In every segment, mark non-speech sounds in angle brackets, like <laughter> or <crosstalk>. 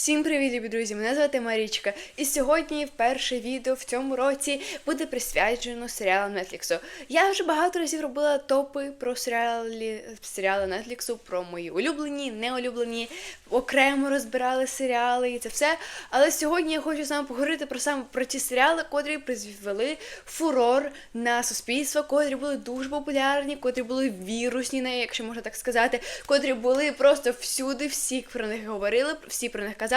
Всім привіт, любі друзі! Мене звати Марічка. І сьогодні перше відео в цьому році буде присвячено серіалам Нетфліксу. Я вже багато разів робила топи про серіали, серіали Нетфліксу, про мої улюблені, неулюблені, окремо розбирали серіали і це все. Але сьогодні я хочу з вами поговорити про саме про ті серіали, котрі призвели фурор на суспільство, котрі були дуже популярні, котрі були вірусні, якщо можна так сказати, котрі були просто всюди, всі про них говорили, всі про них казали,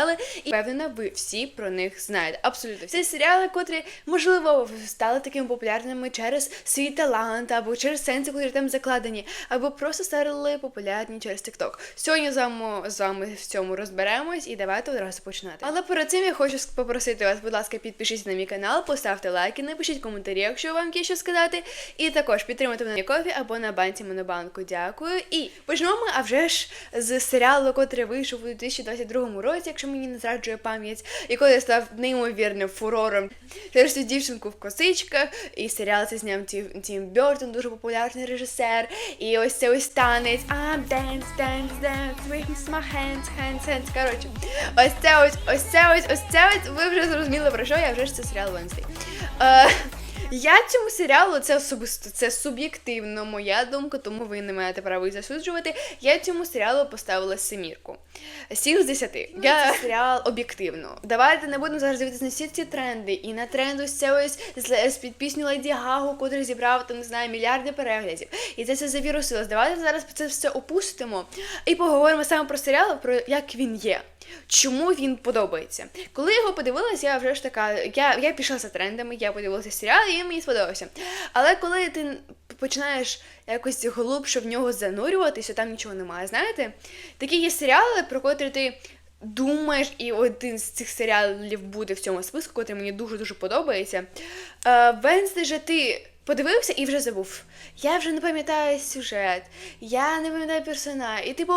і впевнена, ви всі про них знаєте. Абсолютно всі серіали, котрі можливо стали такими популярними через свій талант, або через сенси, котрі там закладені, або просто стали популярні через TikTok. Сьогодні з вами з вами в цьому розберемось і давайте одразу починати. Але перед цим я хочу попросити вас, будь ласка, підпишіться на мій канал, поставте лайки, напишіть коментарі, якщо вам є що сказати. І також підтримуйте мене на кофі або на банці Монобанку. Дякую. І почнемо а вже ж з серіалу, котрий вийшов у 2022 році, якщо мені не зраджує пам'ять, коли став неймовірним фурором через цю дівчинку в косичках. І серіал це зняв Тім, Тім Бертон, дуже популярний режисер. І ось це ось танець. I'm dance, dance, dance, with my hands, hands, hands. Коротше, ось це ось, ось це ось, ось це ось. Ви вже зрозуміли про що, я вже ж це серіал Wednesday. Е, я цьому серіалу це особисто, це суб'єктивно моя думка, тому ви не маєте права їх засуджувати. Я цьому серіалу поставила семірку. Сім з десяти. Я це серіал об'єктивно. Давайте не будемо зараз дивитися на всі ці тренди. І на тренду з це ось з, з під пісню Леді Гагу, котрий зібрав там, не знаю, мільярди переглядів. І це все завірусилось. Давайте зараз це все опустимо і поговоримо саме про серіал, про як він є. Чому він подобається? Коли його подивилася, я вже ж така, я, я пішла за трендами, я подивилася серіал, і мені сподобався. Але коли ти починаєш якось глибше в нього занурюватися, там нічого немає. Знаєте, такі є серіали, про котрі ти. Думаєш, і один з цих серіалів буде в цьому списку, який мені дуже-дуже подобається. Венсди же ти подивився і вже забув. Я вже не пам'ятаю сюжет, я не пам'ятаю персонаж. І, типу,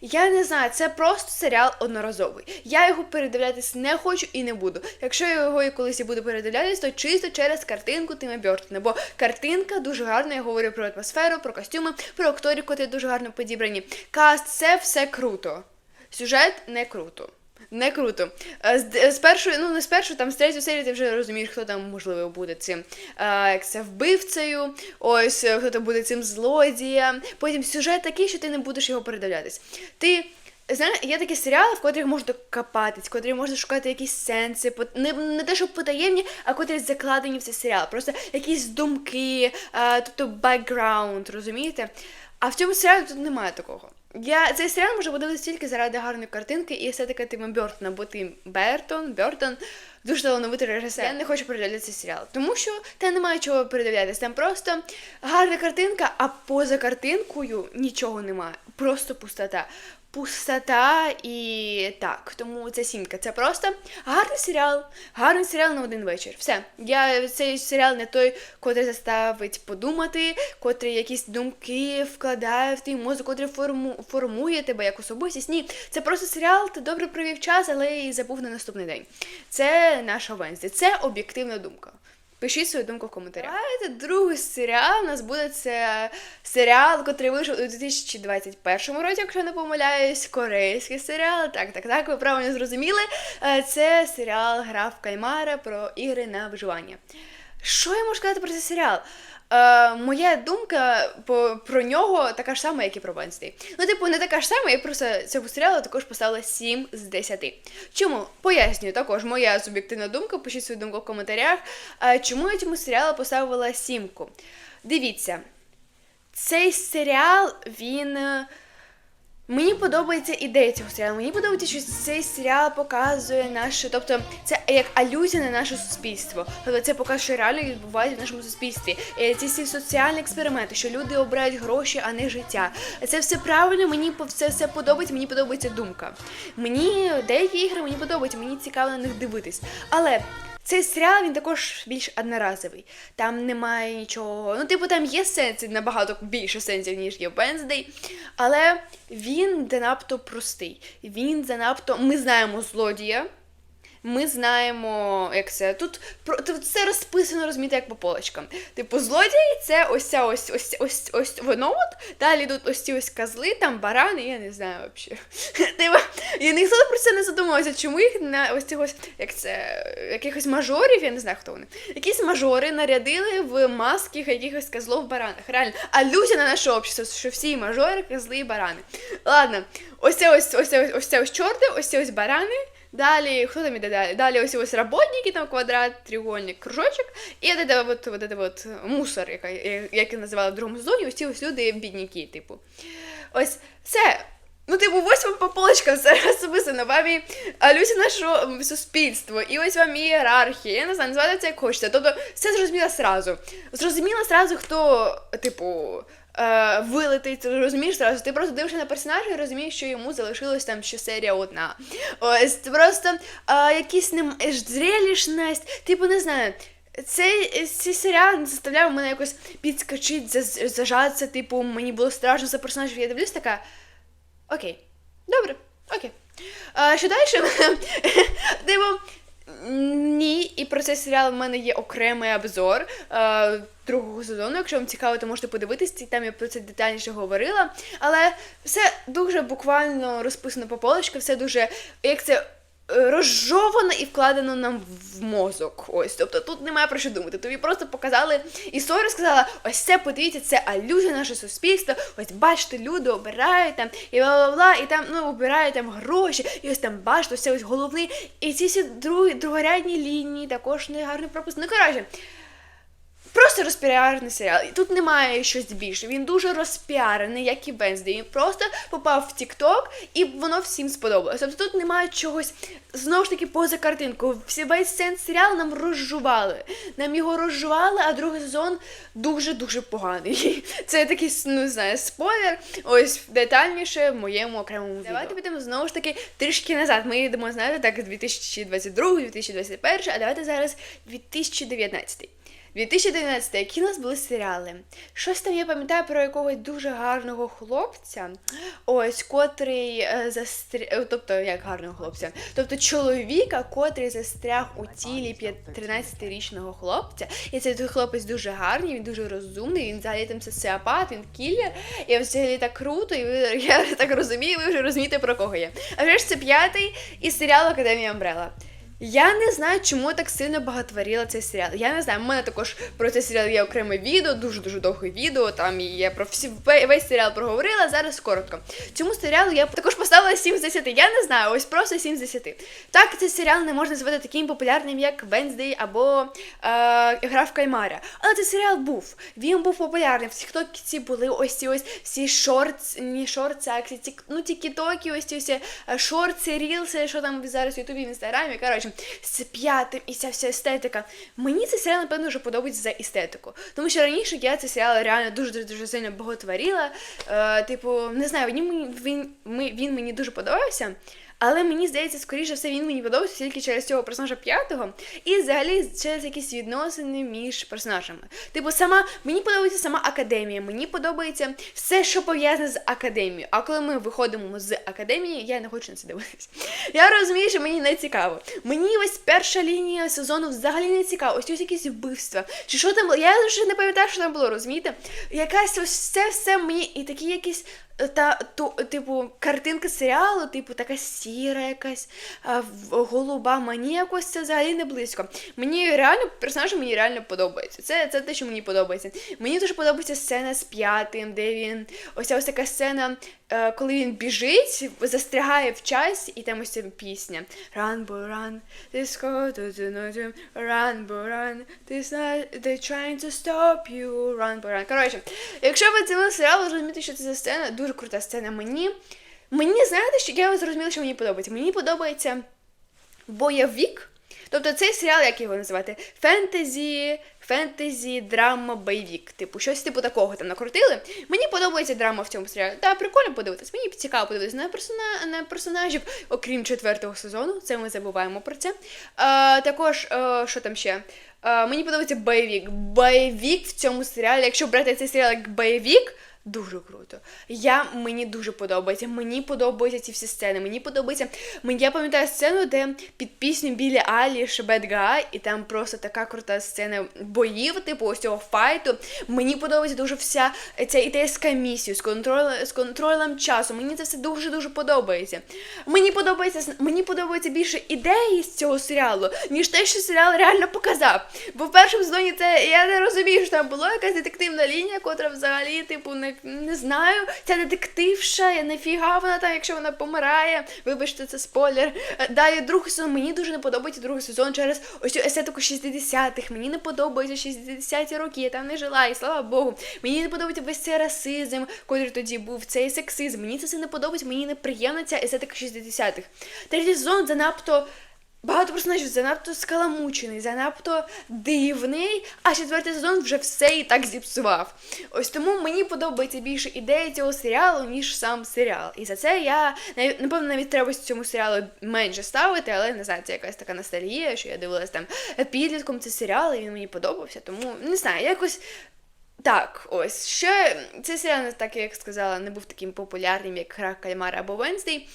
я не знаю, це просто серіал одноразовий. Я його передивлятись не хочу і не буду. Якщо я його і колись і буду передивлятись, то чисто через картинку Тима Бьортона. Бо картинка дуже гарна, я говорю про атмосферу, про костюми, про акторів, котрі дуже гарно підібрані. Каст, це все круто. Сюжет не круто. Не круто. Е, З, з першої, ну не з першої, там з третьої серії ти вже розумієш, хто там можливо буде цим е, як це вбивцею, ось е, хто там буде цим злодієм. Потім сюжет такий, що ти не будеш його передивлятись. Ти Знаєш, є такі серіали, в котрих можна копатись, в котрих можна шукати якісь сенси, не, не те, що потаємні, а котрі закладені в цей серіал. Просто якісь думки, а, тобто бекграунд, розумієте? А в цьому серіалі тут немає такого. Я цей серіал можу подивитися тільки заради гарної картинки і естетики Тима Бертона, бо Тим Бертон, Бертон дуже талановитий режисер. Я не хочу передивлятися цей серіал, тому що там немає чого передивлятися. Там просто гарна картинка, а поза картинкою нічого немає. Просто пустота. Пустота і так. Тому це сімка. Це просто гарний серіал. Гарний серіал на один вечір. Все. Я цей серіал не той, котрий заставить подумати, котрий якісь думки вкладає в твій мозок, котрий форму, формує тебе як особистість. Ні, це просто серіал, ти добре провів час, але і забув на наступний день. Це наша Венсді. Це об'єктивна думка. Пишіть свою думку в коментарях. Давайте другий серіал. У нас буде це серіал, який вийшов у 2021 році, якщо не помиляюсь, корейський серіал. Так, так, так, ви правильно зрозуміли. Е, Це серіал Гра в Кальмара про ігри на виживання. Що я можу сказати про цей серіал? Е, моя думка по, про нього така ж сама, як і про Венсдей. Ну, типу, не така ж сама, я просто цьому серіалу також поставила 7 з 10. Чому? Пояснюю також моя суб'єктивна думка, пишіть свою думку в коментарях. Е, чому я цьому серіалу поставила сімку? Дивіться, цей серіал, він. Мені подобається ідея цього серіалу. Мені подобається, що цей серіал показує наше, тобто це як алюзія на наше суспільство. Тобто це показує, що реально відбувається в нашому суспільстві. Е, Ці всі соціальні експерименти, що люди обирають гроші, а не життя. Це все правильно, мені це все подобається, мені подобається думка. Мені деякі ігри мені подобаються, мені цікаво на них дивитись. Але цей серіал він також більш одноразовий. Там немає нічого. Ну, типу, там є сенси набагато більше сенсів, ніж є в Wednesday, але він занадто простий. Він занадто. Ми знаємо злодія. Ми знаємо, як це. Тут все розписано, розумієте, як по полочкам. Типу, злодій це ось ось ось ось ось воно от. Далі йдуть ось ці ось козли, там барани, я не знаю взагалі. <laughs> Типу, і ніхто про це не задумувався, чому їх на ось цих ось, як це, якихось мажорів, я не знаю, хто вони. Якісь мажори нарядили в маски якихось козлов баранах. Реально. Алюзія на наше общество, що всі мажори, козли і барани. Ладно, ось це ось ось це ось, ось ось чорти, ось ось барани. Далі, хто там іде далі? Далі ось ось работники, там квадрат, треугольник, кружочок, і от это вот, вот это вот мусор, яка, як я називала в другому сезоні, ось ці ось люди бідняки, типу. Ось це. Ну, типу, ось вам по полочкам все розписано, вам і алюсі наше суспільство, і ось вам ієрархія, я не знаю, називайте це як хочете. Тобто, все зрозуміло сразу. Зрозуміло сразу, хто, типу, е, вилетить, розумієш зразу. Ти просто дивишся на персонажа і розумієш, що йому залишилось там ще серія одна. Ось просто е, якісь нем... зрелішність, типу, не знаю. Цей, цей серіал заставляв мене якось підскочити, зажатися, типу, мені було страшно за персонажів. Я дивлюсь така. Окей, добре, окей. А, що далі? <laughs> Типу, ні, і про цей серіал в мене є окремий обзор е, другого сезону. Якщо вам цікаво, то можете подивитись, там я про це детальніше говорила. Але все дуже буквально розписано по полочках, все дуже, як це. Розжовано і вкладено нам в мозок. Ось, тобто тут немає про що думати. Тобі просто показали історію, сказала, ось це подивіться, це алюзія наше суспільство. Ось бачите, люди обирають там і бла бла бла, і там ну обирають там гроші, і ось там бачите, це ось головний. І ці всі другі, другорядні лінії також не гарний пропуск. Ну коротше. Просто розпіарений серіал. І тут немає щось більше. Він дуже розпіарений, як і Венздей. Він просто попав в TikTok і воно всім сподобалося. Тобто тут немає чогось знову ж таки поза картинку. Всі весь сенс серіалу нам розжували. Нам його розжували, а другий сезон дуже-дуже поганий. <laughs> Це такий, ну не знаю, спойлер. Ось детальніше в моєму окремому відео. Давайте підемо знову ж таки трішки назад. Ми йдемо, знаєте, так, 2022, 2021, а давайте зараз 2019. 2019, які у нас були серіали. Щось там я пам'ятаю про якогось дуже гарного хлопця, ось котрий е, застряг, тобто як гарного хлопця, тобто чоловіка, котрий застряг у тілі п'ят- 13-річного хлопця. І цей хлопець дуже гарний, він дуже розумний, він взагалі там соціопат, він кілер, і взагалі так круто, і ви, <laughs> я так розумію, ви вже розумієте про кого я. А вже ж це п'ятий із серіалу Академія Амбрела. Я не знаю, чому так сильно багатворіла цей серіал. Я не знаю, в мене також про цей серіал є окреме відео, дуже-дуже довге відео. Там і я про всі весь серіал проговорила. Зараз коротко. Цьому серіалу я також поставила 7 з 10. Я не знаю, ось просто 7 з 10. Так, цей серіал не можна назвати таким популярним, як Венздей або е, Гра в Кальмаря. Але цей серіал був. Він був популярний. В тіктоці були ось ці ось всі шортс, не шортс, а ці, ті- ну тіктоки, ось ці всі е, шортси, рілси, що там зараз в Ютубі, в інстаграмі. Коротше, з п'ятим і ця вся естетика. Мені цей серіал, напевно, вже подобається за естетику. Тому що раніше я цей серіал реально дуже дуже сильно боготворила. Е, типу, не знаю, він мені він, він мені дуже подобався. Але мені здається, скоріше все, він мені подобається тільки через цього персонажа п'ятого, і взагалі через якісь відносини між персонажами. Типу, сама мені подобається сама академія, мені подобається все, що пов'язане з академією. А коли ми виходимо з академії, я не хочу на це дивитися. Я розумію, що мені не цікаво. Мені ось перша лінія сезону взагалі не цікава. Ось ось якісь вбивства. Чи що там було? Я вже не пам'ятаю, що там було, розумієте? Якась ось це все мені і такі якісь та то, типу, картинка серіалу, типу, така сіра якась, голуба. Мені якось це взагалі не близько. Мені реально персонажі мені реально подобаються. Це, це те, що мені подобається. Мені дуже подобається сцена з п'ятим, де він. Ось ось така сцена, е, коли він біжить, застрягає в часі, і там ось ця пісня. Run, boy, run, this go to the night, run, boy, run, this they're trying to stop you, run, boy, run. Коротше, якщо ви дивилися серіал, розумієте, що це за сцена, дуже крута сцена. Мені, мені знаєте, що я зрозуміла, що мені подобається. Мені подобається бойовик. Тобто цей серіал, як його називати? Фентезі, фентезі, драма, бойовик. Типу, щось типу такого там накрутили. Мені подобається драма в цьому серіалі. Та прикольно подивитись. Мені цікаво подивитися на, персона... на персонажів, окрім четвертого сезону. Це ми забуваємо про це. А, також, е, що там ще? А, мені подобається бойовик. Бойовик в цьому серіалі. Якщо брати цей серіал як бойовик, Дуже круто. Я мені дуже подобається. Мені подобаються ці всі сцени. Мені подобається. Мені я пам'ятаю сцену, де під пісню Білі Алі Шебет Гай, і там просто така крута сцена боїв, типу ось цього файту. Мені подобається дуже вся ця ідея з комісією, з контролем, з контролем часу. Мені це все дуже дуже подобається. Мені подобається мені подобається більше ідеї з цього серіалу, ніж те, що серіал реально показав. Бо в першому сезоні це я не розумію, що там була якась детективна лінія, котра взагалі, типу, не, не знаю. Ця детективша, я нафіга вона там, якщо вона помирає. Вибачте, це спойлер. Е, Далі другий сезон. Мені дуже не подобається другий сезон через ось цю естетику 60-х. Мені не подобається 60-ті роки, я там не жила, і слава Богу. Мені не подобається весь цей расизм, котрий тоді був, цей сексизм. Мені це все не подобається, мені неприємна ця естетика 60-х. Третій сезон занадто. Багато персонажів занадто скаламучений, занадто дивний, а четвертий сезон вже все і так зіпсував. Ось тому мені подобається більше ідея цього серіалу, ніж сам серіал. І за це я напевно навіть треба цьому серіалу менше ставити, але не знаю, це якась така ностальгія, що я дивилась там підлітком цей серіал, і він мені подобався. Тому не знаю, якось. Так, ось ще цей серіал, так як сказала, не був таким популярним, як Гра Кальмара або Венздей.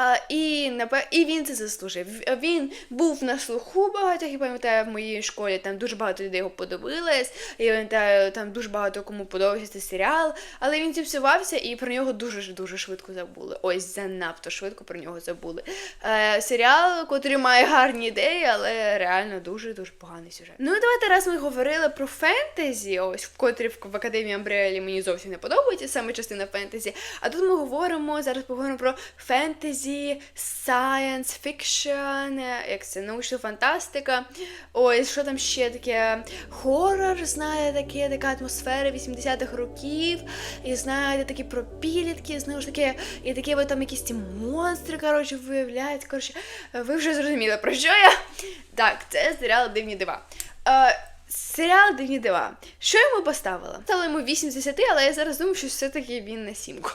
А, і, і він це заслужив. Він був на слуху багатьох, я пам'ятаю, в моїй школі там дуже багато людей його подивилось. Я пам'ятаю, там дуже багато кому подобався цей серіал, але він зіпсувався і про нього дуже дуже швидко забули. Ось занадто швидко про нього забули. Е, серіал, котрий має гарні ідеї, але реально дуже дуже поганий сюжет. Ну і давайте раз ми говорили про фентезі, ось в котрі в академії Амбрелі мені зовсім не подобається саме частина фентезі. А тут ми говоримо зараз поговоримо про фентезі, science fiction, як це научна фантастика. Ось що там ще таке хорор, знаєте, таке, така атмосфера 80-х років. І знаєте, такі про підлітки, знову ж таки, і такі от там якісь ці монстри, коротше, виявляють. Коротше, ви вже зрозуміли, про що я? Так, це серіал Дивні дива. Е, Серіал Дивні дива. Що йому поставила? Стало йому 8 з 10, але я зараз думаю, що все-таки він на сімку.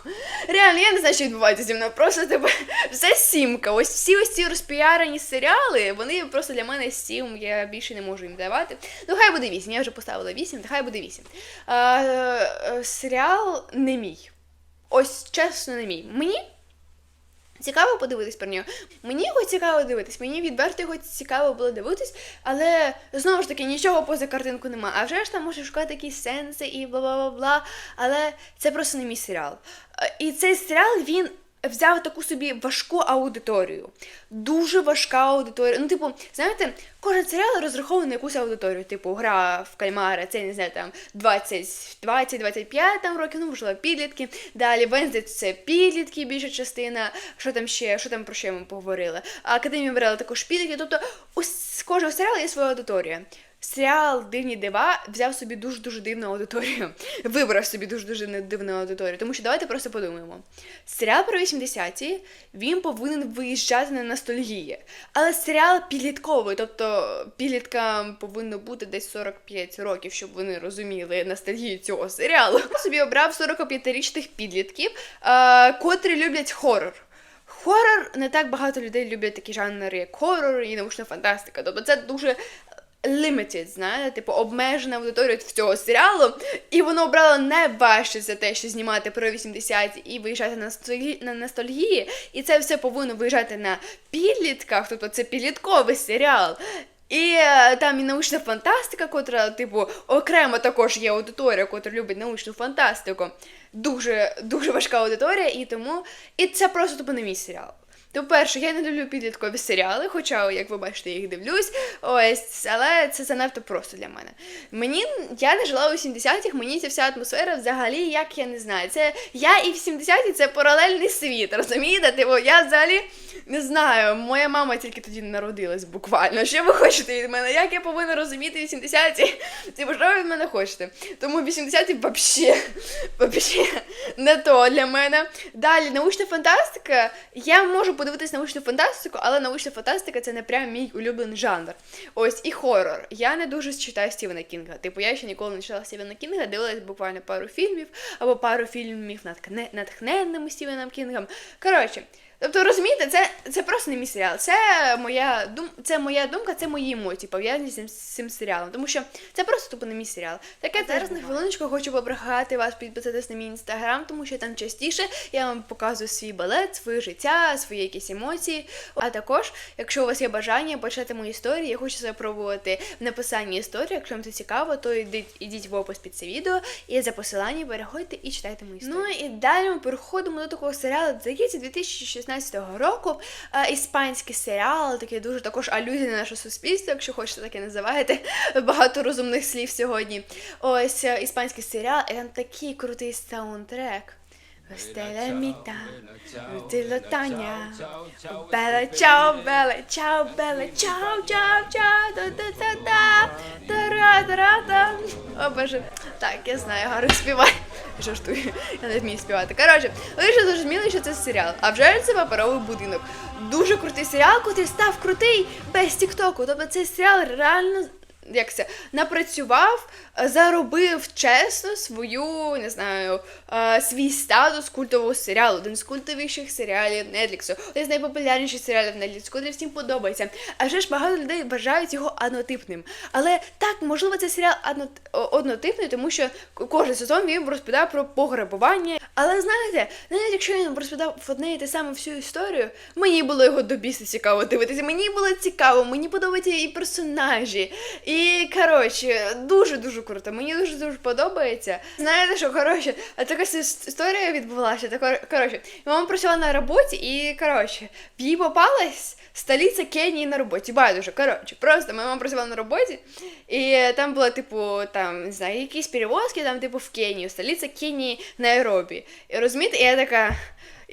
Реально, я не знаю, що відбувається зі мною. Просто тебе все сімка. Ось всі ось ці розпіарені серіали, вони просто для мене сім, я більше не можу їм давати. Ну, хай буде 8, я вже поставила 8, то хай буде 8. А, е, серіал не мій. Ось чесно, не мій. Мені Цікаво подивитись про нього. Мені його цікаво дивитись, мені відверто його цікаво було дивитись, але знову ж таки нічого поза картинку нема. А вже ж там можеш шукати якісь сенси і бла бла бла бла. Але це просто не мій серіал. Е, І цей серіал він взяв таку собі важку аудиторію. Дуже важка аудиторія. Ну, типу, знаєте, кожен серіал розрахований на якусь аудиторію. Типу, гра в кальмара, це не знаю, там 20-25 там років, ну можливо, підлітки. Далі Венздей це підлітки, більша частина. Що там ще, що там про що ми поговорили? Академія брала також підлітки. Тобто, у кожного серіалу є своя аудиторія. Серіал Дивні дива взяв собі дуже дуже дивну аудиторію. <laughs> Вибрав собі дуже дуже дивну аудиторію. Тому що давайте просто подумаємо. Серіал про 80-ті він повинен виїжджати на ностальгії. Але серіал підлітковий, тобто підліткам повинно бути десь 45 років, щоб вони розуміли ностальгію цього серіалу. Собі обрав 45-річних підлітків, е, котрі люблять хорор. Хорор не так багато людей люблять такі жанри, як хорор і научна фантастика. Тобто це дуже limited, знаєте, типу обмежена аудиторія цього серіалу, і воно обрало найважче за те, що знімати про 80-ті і виїжджати на на ностальгії, і це все повинно виїжджати на підлітках, тобто це підлітковий серіал. І е, там і научна фантастика, котра, типу, окремо також є аудиторія, котра любить научну фантастику. Дуже дуже важка аудиторія, і тому. І це просто тупо не мій серіал. То перше, я не люблю підліткові серіали, хоча, як ви бачите, я їх дивлюсь. Ось, але це занадто просто для мене. Мені я не жила у 70-х, мені ця вся атмосфера взагалі, як я не знаю. Це я і в 70-ті це паралельний світ, розумієте? Типу, я взагалі не знаю, моя мама тільки тоді народилась буквально. Що ви хочете від мене? Як я повинна розуміти 80-ті? Типу, що ви від мене хочете? Тому 80-ті вообще, вообще не то для мене. Далі, научна фантастика. Я можу подивитись научну фантастику, але научна фантастика це не прям мій улюблений жанр. Ось і хорор. Я не дуже читаю Стівена Кінга. Типу, я ще ніколи не читала Стівена Кінга, дивилась буквально пару фільмів або пару фільмів натхне- натхненними Стівеном Кінгом. Коротше. Тобто, розумієте, це, це просто не мій серіал. Це моя дум, це моя думка, це мої емоції пов'язані з цим, з цим серіалом. Тому що це просто тупо не мій серіал. Таке зараз на хвилиночку хочу попрохати вас підписатись на мій інстаграм, тому що там частіше я вам показую свій балет, своє життя, свої якісь емоції. А також, якщо у вас є бажання почати мої історії, я хочу себе пробувати в написанні історії. Якщо вам це цікаво, то йдіть, ідіть в опис під це відео і за посиланням переходьте і читайте мої історії. Ну і далі ми переходимо до такого серіалу, здається, 2016 року. Е, іспанський серіал, такий дуже також алюзія на наше суспільство, якщо хочете таке називаєте. <laughs> Багато розумних слів сьогодні. Ось е, іспанський серіал, і там такий крутий саундтрек. Стеля міта, рутило Таня, Беле чао, беле чао, беле чао, чао, чао, та та та та тара тара та О боже, так, я знаю, гарно співаю. Жартую, я не вмію співати. Коротше, ви вже зрозуміли, що це серіал. А вже це паперовий будинок. Дуже крутий серіал, котрий став крутий без Тіктоку. Тобто цей серіал реально як це напрацював, е, заробив чесно свою, не знаю, е, свій статус культового серіалу, один з культовіших серіалів Netflix, один з найпопулярніших серіалів Netflix, котрий всім подобається. А вже ж багато людей вважають його однотипним. Але так, можливо, це серіал однотипний, тому що кожен сезон він розповідає про пограбування. Але знаєте, навіть якщо він розповідав одне і те саме всю історію, мені було його до біса цікаво дивитися. Мені було цікаво, мені подобаються і персонажі. І коротше, дуже дуже круто. Мені дуже дуже подобається. Знаєте, що коротше, така с- історія відбулася. Так, коротше, мама працювала на роботі, і коротше, в їй попалась столиця Кенії на роботі. Байдуже, коротше, просто моя мама працювала на роботі, і там було, типу, там, не знаю, якісь перевозки, там, типу, в Кенію, столиця Кенії Найробі. І розумієте, і я така.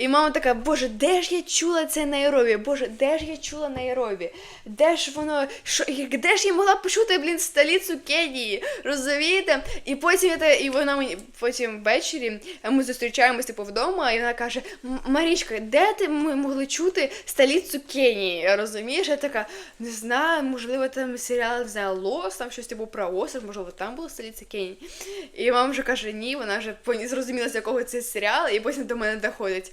І мама така, боже, де ж я чула це Найробі? Боже, де ж я чула Найробі? Де ж воно, що, де ж я могла почути, блін, столицю Кенії? Розумієте? І потім я і вона мені потім ввечері ми зустрічаємось типу вдома, і вона каже: «М- Марічка, де ти ми могли чути столицю Кенії? Розумієш? Я така, не знаю, можливо, там серіал знаю, Лос, там щось типу про остров, можливо, там була столиця Кенії. І мама вже каже, ні, вона вже зрозуміла, з якого це серіал, і потім до мене доходить.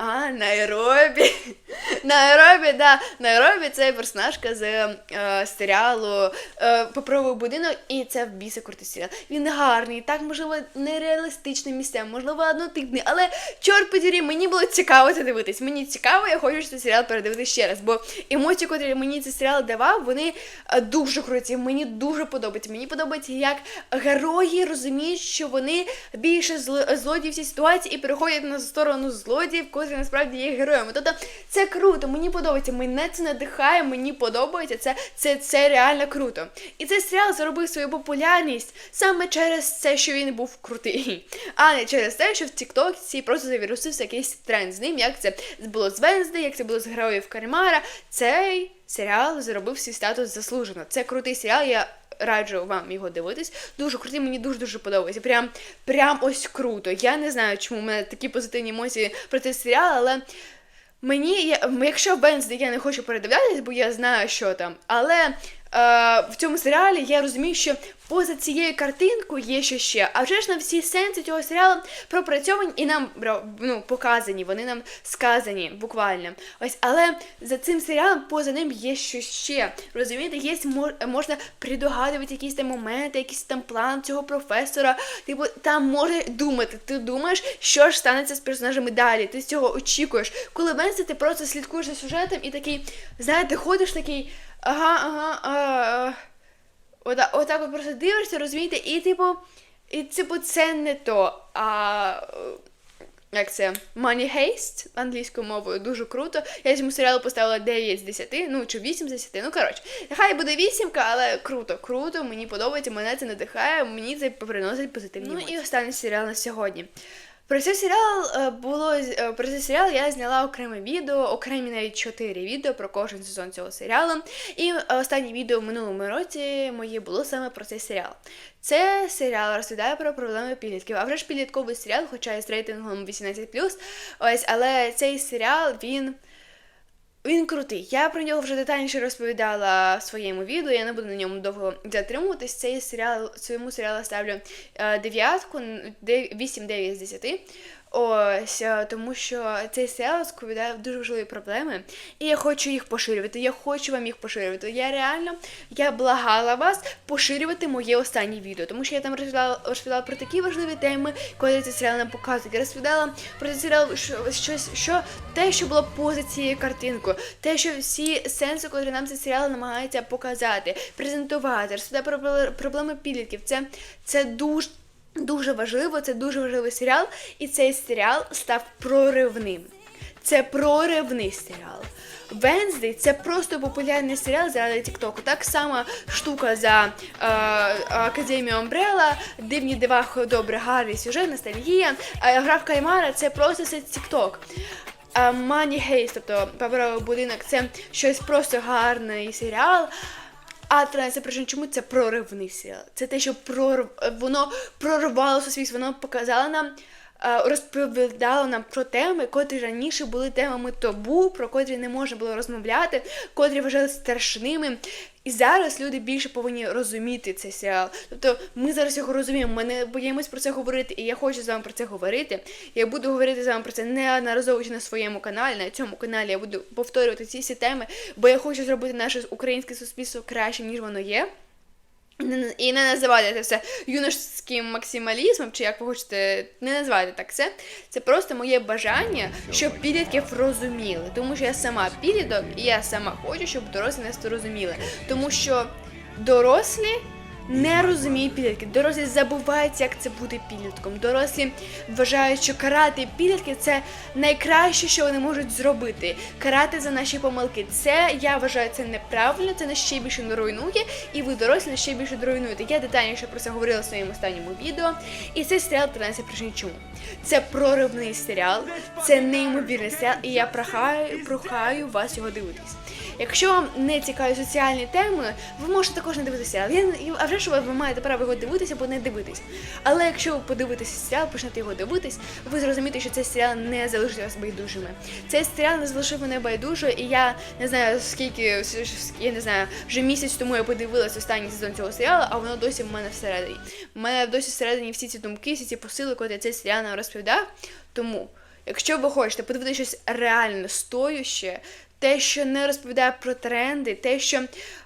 А, Найробі. Найробі, да. Найробі це персонажка з е, серіалу е, Попробуй будинок, і це в біса крутий серіал. Він гарний, так, можливо, нереалістичний місцем, можливо, однотипний, але чорт подірі, мені було цікаво це дивитись. Мені цікаво, я хочу цей серіал передивитися ще раз, бо емоції, котрі мені цей серіал давав, вони е, дуже круті. Мені дуже подобається. Мені подобається, як герої розуміють, що вони більше зло- злодії в цій ситуації і переходять на сторону злодіїв, котрі насправді є героями. Тобто це круто, мені подобається. Мене це надихає, мені подобається. Це, це, це реально круто. І цей серіал заробив свою популярність саме через це, що він був крутий, а не через те, що в TikTok просто завірусився якийсь тренд з ним, як це було з Венсди, як це було з героїв Кармара. Цей серіал заробив свій статус заслужено. Це крутий серіал. Я раджу вам його дивитись. Дуже крутий, мені дуже дуже подобається. Прям, прям ось круто. Я не знаю, чому в мене такі позитивні емоції про цей серіал, але. Мені, я, якщо Бензді я не хочу передивлятись, бо я знаю, що там. Але в цьому серіалі я розумію, що поза цією картинкою є що ще. А вже ж на всі сенси цього серіалу пропрацьовані і нам ну, показані, вони нам сказані буквально. Ось, але за цим серіалом поза ним є що ще. Розумієте, є можна придогадувати якісь там моменти, якийсь там план цього професора. Типу, там можна думати. Ти думаєш, що ж станеться з персонажами далі. Ти з цього очікуєш. Коли Венсі, ти просто слідкуєш за сюжетом і такий, знаєте, ходиш такий, ага, ага, а, Ота, отак от просто дивишся, розумієте, і типу, і типу, це не то. А як це? Money Heist англійською мовою дуже круто. Я цьому серіалу поставила 9 з 10, ну чи 8 з 10. Ну коротше, нехай буде вісімка, але круто, круто, мені подобається, мене це надихає, мені це приносить позитивні. Ну і останній серіал на сьогодні. Про цей серіал е, було е, про цей серіал я зняла окреме відео, окремі навіть чотири відео про кожен сезон цього серіалу. І е, останнє відео в минулому році моє було саме про цей серіал. Це серіал розповідає про проблеми підлітків. А вже ж підлітковий серіал, хоча і з рейтингом 18+, ось, але цей серіал він. Він крутий. Я про нього вже детальніше розповідала в своєму відео. Я не буду на ньому довго затримуватись. Цей серіал цьому серіалу ставлю е, дев'ятку, 8-9 з 10. Ось е, тому, що цей серіал розповідає дуже важливі проблеми, і я хочу їх поширювати. Я хочу вам їх поширювати. Я реально я благала вас поширювати моє останнє відео, тому що я там розповідала, розповідала про такі важливі теми, коли цей серіал нам показують. Я розповідала про цей серіал що, щось, що те, що було поза цією картинкою, те, що всі сенси, котрі нам цей серіал намагається показати, презентувати, розповідати про проблеми підлітків. Це, це дуже. Дуже важливо, це дуже важливий серіал, і цей серіал став проривним. Це проривний серіал. Венздей це просто популярний серіал заради Тіктоку. Так само штука за е, Академію Умбрела, Дивні дива, добре, гарний сюжет, ностальгія. Е, гра Каймара це просто це Тікток. Мані Гейс, тобто паперовий будинок, це щось просто гарний серіал. А 13 причин, чому це проривний серіал? Це те, що прорв... воно прорвало світ, воно показало нам, е, розповідало нам про теми, котрі раніше були темами табу, про котрі не можна було розмовляти, котрі вважали страшними. І зараз люди більше повинні розуміти цей серіал. Тобто ми зараз його розуміємо, ми не боїмось про це говорити, і я хочу з вами про це говорити. Я буду говорити з вами про це неодноразово на своєму каналі. На цьому каналі я буду повторювати ці всі теми, бо я хочу зробити наше українське суспільство краще, ніж воно є. І не називати це все юношським максималізмом, чи як ви хочете, не називати так все. Це просто моє бажання, щоб підлітків розуміли. Тому що я сама підліток, і я сама хочу, щоб дорослі нас розуміли. Тому що дорослі не розуміють підлітки. Дорослі забувають, як це бути підлітком. Дорослі вважають, що карати підлітків це найкраще, що вони можуть зробити. Карати за наші помилки. Це я вважаю це неправильно, це нас ще більше не руйнує, і ви дорослі нас ще більше руйнуєте. Я детальніше про це говорила в своєму останньому відео. І цей серіал 13 причин чому. Це проривний серіал, це неймовірний серіал, і я прохаю, прохаю вас його дивитись. Якщо вам не цікаві соціальні теми, ви можете також не дивитися а вже що ви маєте право його дивитися або не дивитись. Але якщо ви подивитеся серіал, почнете його дивитись, ви зрозумієте, що цей серіал не залишить вас байдужими. Цей серіал не залишив мене байдужою, і я не знаю скільки я не знаю, вже місяць тому я подивилася останній сезон цього серіалу, а воно досі в мене всередині. У мене досі всередині всі ці думки, всі ці посили, коли цей серіал нам розповідав. Тому. Якщо ви хочете подивитися щось реально стоюще, те, що не розповідає про тренди, те, що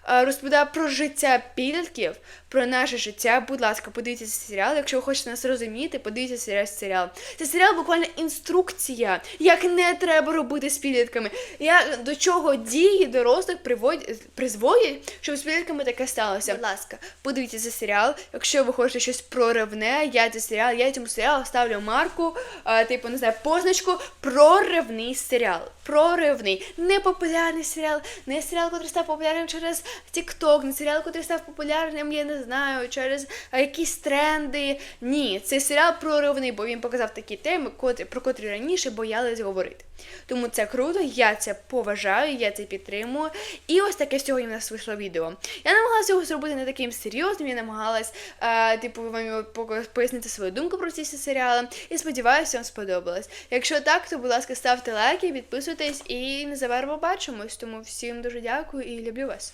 е, розповідає про життя підлітків, про наше життя. Будь ласка, подивіться серіал. Якщо ви хочете нас розуміти, подивіться серіал. Це серіал буквально інструкція, як не треба робити з підлітками. Я до чого дії дорослих приводять, призводять, щоб з підлітками таке сталося. Будь ласка, подивіться серіал. Якщо ви хочете щось проривне, я цей серіал, я цьому серіалу ставлю марку, а, типу, не знаю, позначку проривний серіал. Проривний. Не популярний серіал, не серіал, який став популярним через TikTok, не серіал, який став популярним, я не знаю, через якісь тренди. Ні, цей серіал проривний, бо він показав такі теми, про котрі раніше боялись говорити. Тому це круто, я це поважаю, я це підтримую. І ось таке сьогодні в нас вийшло відео. Я намагалася його зробити не таким серйозним, я намагалась, а, типу, вам пояснити свою думку про ці серіали. І сподіваюся, вам сподобалось. Якщо так, то, будь ласка, ставте лайки, підписуйтесь і незабаром побачимось. Тому всім дуже дякую і люблю вас.